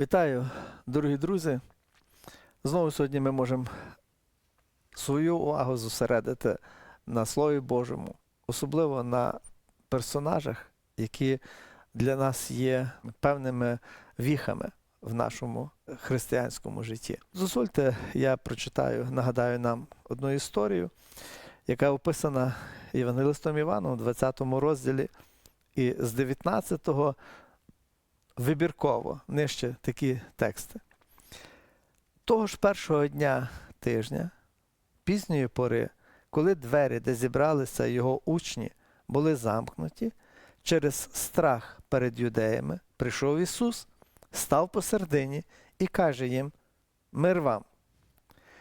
Вітаю, дорогі друзі. Знову сьогодні ми можемо свою увагу зосередити на Слові Божому, особливо на персонажах, які для нас є певними віхами в нашому християнському житті. Дозвольте, я прочитаю, нагадаю нам одну історію, яка описана Євангелистом Іваном у 20 розділі, і з 19 вибірково нижче такі тексти. Того ж першого дня тижня, пізньої пори, коли двері, де зібралися його учні, були замкнуті, через страх перед юдеями прийшов Ісус, став посередині і каже їм: Мир вам.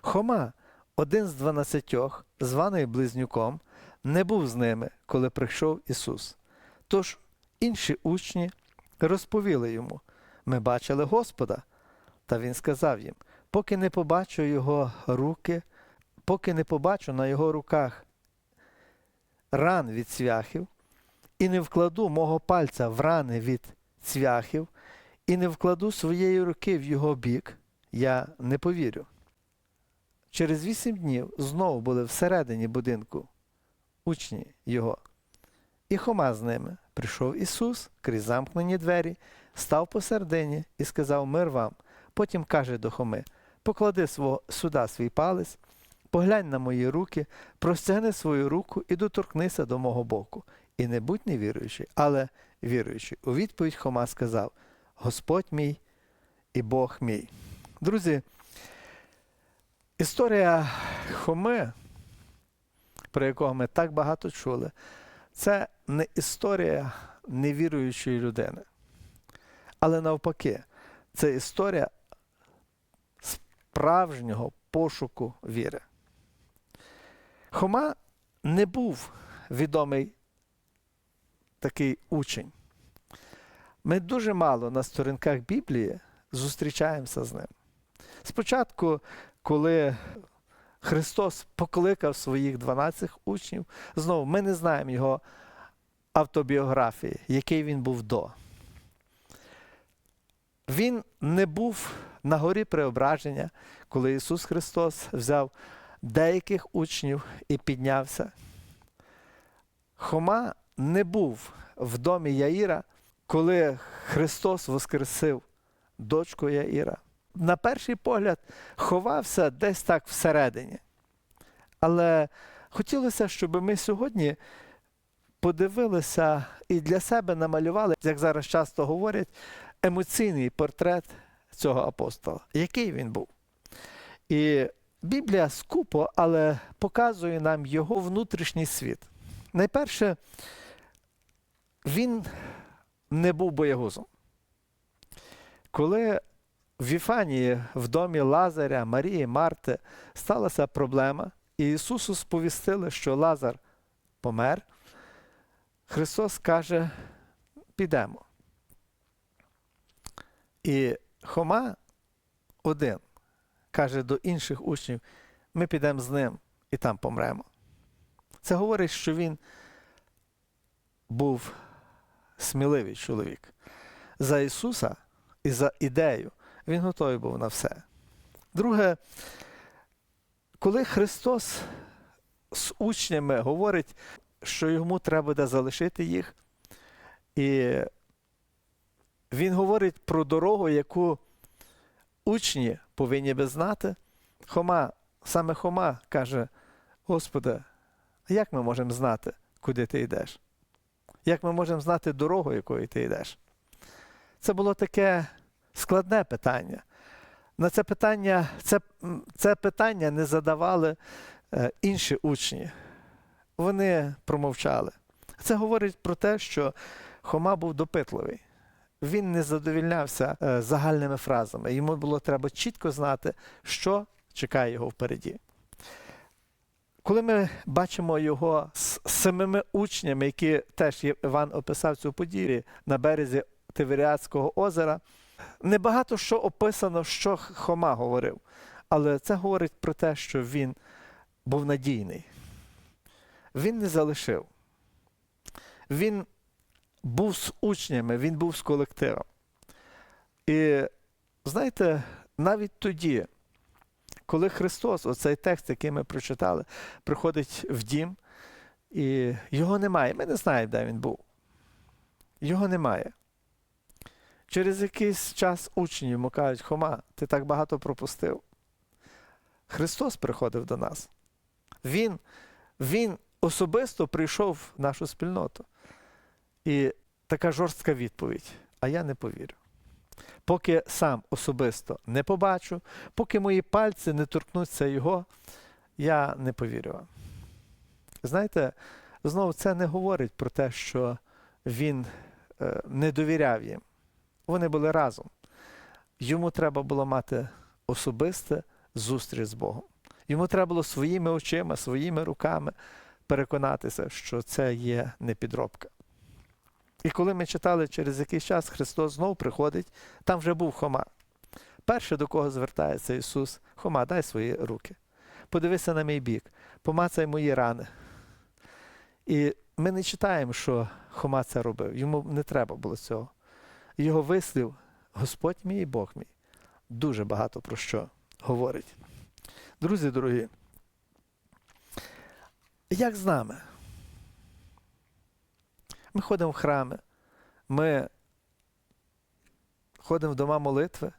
Хома, один з дванадцятьох, званий близнюком, не був з ними, коли прийшов Ісус. Тож інші учні розповіли йому: Ми бачили Господа. Та він сказав їм: поки не побачу його руки, поки не побачу на його руках ран від цвяхів, і не вкладу мого пальця в рани від цвяхів, і не вкладу своєї руки в його бік, я не повірю. Через вісім днів знову були всередині будинку учні його. І Хома з ними. Прийшов Ісус крізь замкнені двері, став посередині і сказав мир вам. Потім каже до Хоми: поклади свого, сюди свій палець, поглянь на мої руки, простягни свою руку і доторкнися до мого боку. І не будь невіруючий, але віруючий. У відповідь Хома сказав: Господь мій і Бог мій. Друзі, історія Хоми, про якого ми так багато чули, це не історія невіруючої людини. Але навпаки, це історія справжнього пошуку віри. Хома не був відомий такий учень. Ми дуже мало на сторінках Біблії зустрічаємося з ним. Спочатку, коли Христос покликав своїх 12 учнів, знову ми не знаємо його автобіографії, який він був до. Він не був на горі преображення, коли Ісус Христос взяв деяких учнів і піднявся. Хома не був в домі Яїра, коли Христос воскресив дочку Яїра. На перший погляд, ховався десь так всередині. Але хотілося, щоб ми сьогодні подивилися і для себе намалювали, як зараз часто говорять, емоційний портрет цього апостола, який він був. І Біблія скупо, але показує нам його внутрішній світ. Найперше, він не був боягузом. Коли в Віфанії, в домі Лазаря, Марії, Марти сталася проблема, і Ісусу сповістили, що Лазар помер, Христос каже: підемо. І Хома один каже до інших учнів: ми підемо з ним і там помремо. Це говорить, що він був сміливий чоловік. За Ісуса і за ідею він готовий був на все. Друге, коли Христос з учнями говорить, що йому треба буде залишити їх, і він говорить про дорогу, яку учні повинні би знати. Хома, саме Хома каже: Господи, як ми можемо знати, куди ти йдеш? Як ми можемо знати дорогу, якою ти йдеш? Це було таке складне питання. На це питання це, це питання не задавали е, інші учні. Вони промовчали. Це говорить про те, що Хома був допитливий. Він не задовільнявся е, загальними фразами. Йому було треба чітко знати, що чекає його впереді. Коли ми бачимо його з самими учнями, які теж Іван описав цю подію на березі Тиверіадського озера, небагато що описано, що Хома говорив, але це говорить про те, що він був надійний. Він не залишив. Він був з учнями, він був з колективом. І Знаєте, навіть тоді, коли Христос, оцей текст, який ми прочитали, приходить в дім, і його немає. Ми не знаємо, де він був. Його немає. Через якийсь час учні йому кажуть, Хома, ти так багато пропустив. Христос приходив до нас. Він, він особисто прийшов в нашу спільноту. І така жорстка відповідь. А я не повірю. Поки сам особисто не побачу, поки мої пальці не торкнуться його, я не повірю вам. Знаєте, знову це не говорить про те, що він е, не довіряв їм. Вони були разом. Йому треба було мати особисте зустріч з Богом. Йому треба було своїми очима, своїми руками переконатися, що це є не підробка. І коли ми читали через якийсь час, Христос знов приходить, там вже був Хома. Перше, до кого звертається Ісус, Хома, дай свої руки. Подивися на мій бік, помацай мої рани. І ми не читаємо, що Хома це робив. Йому не треба було цього. Його вислів, Господь мій і Бог мій, дуже багато про що говорить. Друзі дорогі, як з нами? Ми ходимо в храми, ми ходимо в дома молитви,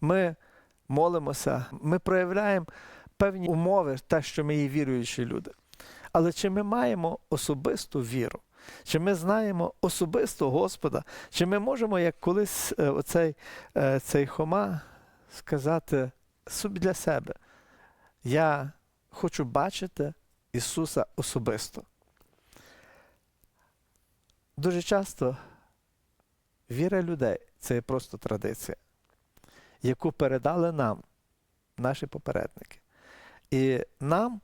ми молимося, ми проявляємо певні умови, те, що ми є віруючі люди. Але чи ми маємо особисту віру? Чи ми знаємо особисто Господа? Чи ми можемо, як колись е, оцей е, цей Хома, сказати собі для себе? Я хочу бачити Ісуса особисто. Дуже часто віра людей це просто традиція, яку передали нам наші попередники. І нам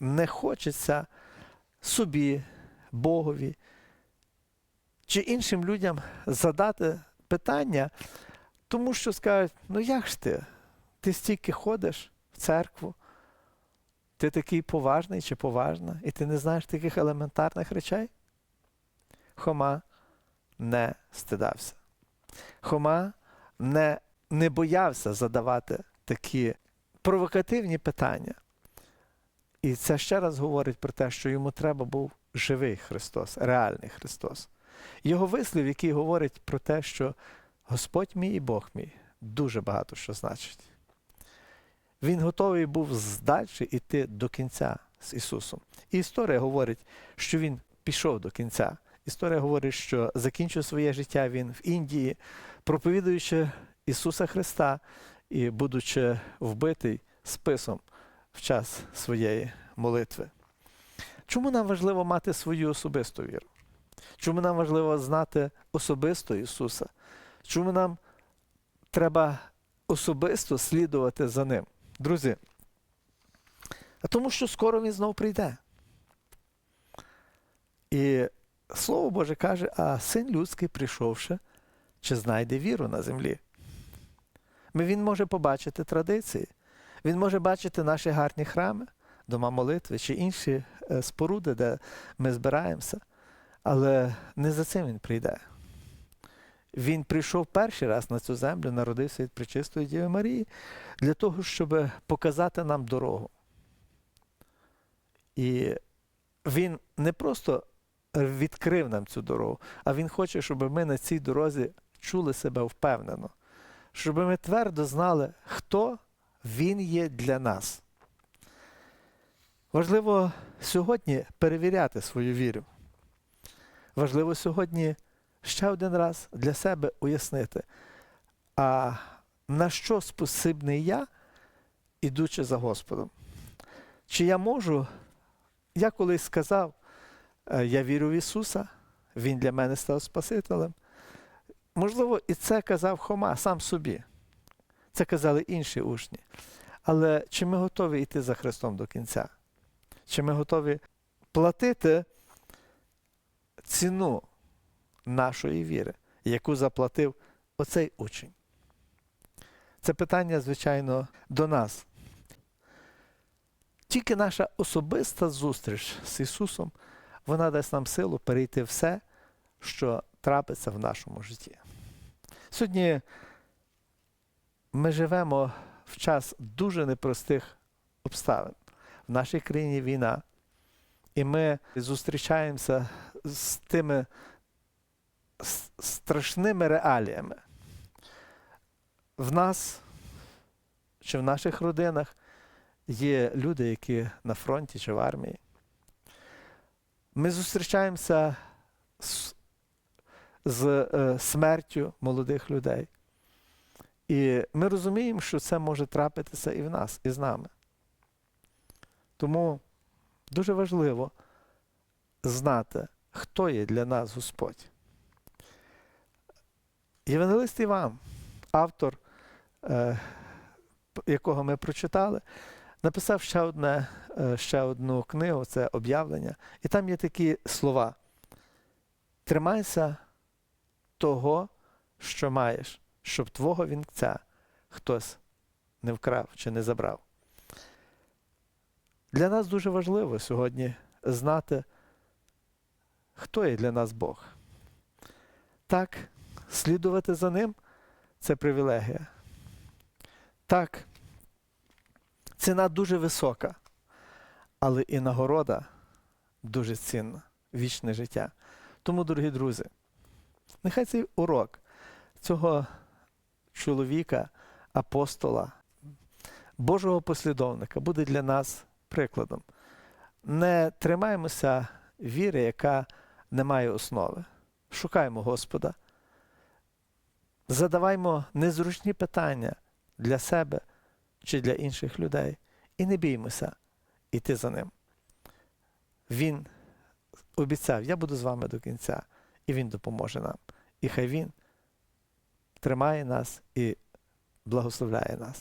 не хочеться собі, Богові чи іншим людям задати питання, тому що скажуть, ну як ж ти? Ти стільки ходиш в церкву, ти такий поважний чи поважна, і ти не знаєш таких елементарних речей? Хома не стидався. Хома не, не боявся задавати такі провокативні питання. І це ще раз говорить про те, що йому треба був живий Христос, реальний Христос. Його вислів, який говорить про те, що Господь мій і Бог мій, дуже багато що значить. Він готовий був здальше йти до кінця з Ісусом. І історія говорить, що Він пішов до кінця. Історія говорить, що закінчив своє життя він в Індії, проповідуючи Ісуса Христа і будучи вбитий списом в час своєї молитви. Чому нам важливо мати свою особисту віру? Чому нам важливо знати особисто Ісуса? Чому нам треба особисто слідувати за Ним? Друзі, а тому що скоро Він знов прийде. І Слово Боже каже, а син людський, прийшовши, чи знайде віру на землі? Він може побачити традиції, він може бачити наші гарні храми, дома молитви чи інші споруди, де ми збираємося. Але не за цим він прийде. Він прийшов перший раз на цю землю, народився від Пречистої Діви Марії, для того, щоб показати нам дорогу. І він не просто відкрив нам цю дорогу, а він хоче, щоб ми на цій дорозі чули себе впевнено, щоб ми твердо знали, хто він є для нас. Важливо сьогодні перевіряти свою віру. Важливо сьогодні ще один раз для себе уяснити, а на що спосібний я, ідучи за Господом? Чи я можу, я колись сказав, «Е, я вірю в Ісуса, Він для мене став Спасителем. Можливо, і це казав Хома сам собі. Це казали інші учні. Але чи ми готові йти за Христом до кінця? Чи ми готові платити ціну нашої віри, яку заплатив оцей учень? Це питання, звичайно, до нас. Тільки наша особиста зустріч з Ісусом, вона дасть нам силу перейти все, що трапиться в нашому житті. Сьогодні ми живемо в час дуже непростих обставин. В нашій країні війна. І ми зустрічаємося з тими страшними реаліями. В нас чи в наших родинах є люди, які на фронті чи в армії. Ми зустрічаємося з, з е, смертю молодих людей. І ми розуміємо, що це може трапитися і в нас, і з нами. Тому дуже важливо знати, хто є для нас Господь. Євангелист Іван, автор, е, якого ми прочитали, написав ще, одне, е, ще одну книгу, це об'явлення. І там є такі слова: Тримайся того, що маєш, щоб твого вінця хтось не вкрав чи не забрав. Для нас дуже важливо сьогодні знати, хто є для нас Бог. Так, слідувати за ним це привілегія. Так, ціна дуже висока, але і нагорода дуже цінна вічне життя. Тому, дорогі друзі, нехай цей урок цього чоловіка, апостола, Божого послідовника буде для нас прикладом. Не тримаємося віри, яка не має основи. Шукаємо Господа. Задаваймо незручні питання для себе чи для інших людей. І не біймося йти за ним. Він обіцяв, я буду з вами до кінця, і Він допоможе нам. І хай Він тримає нас і благословляє нас.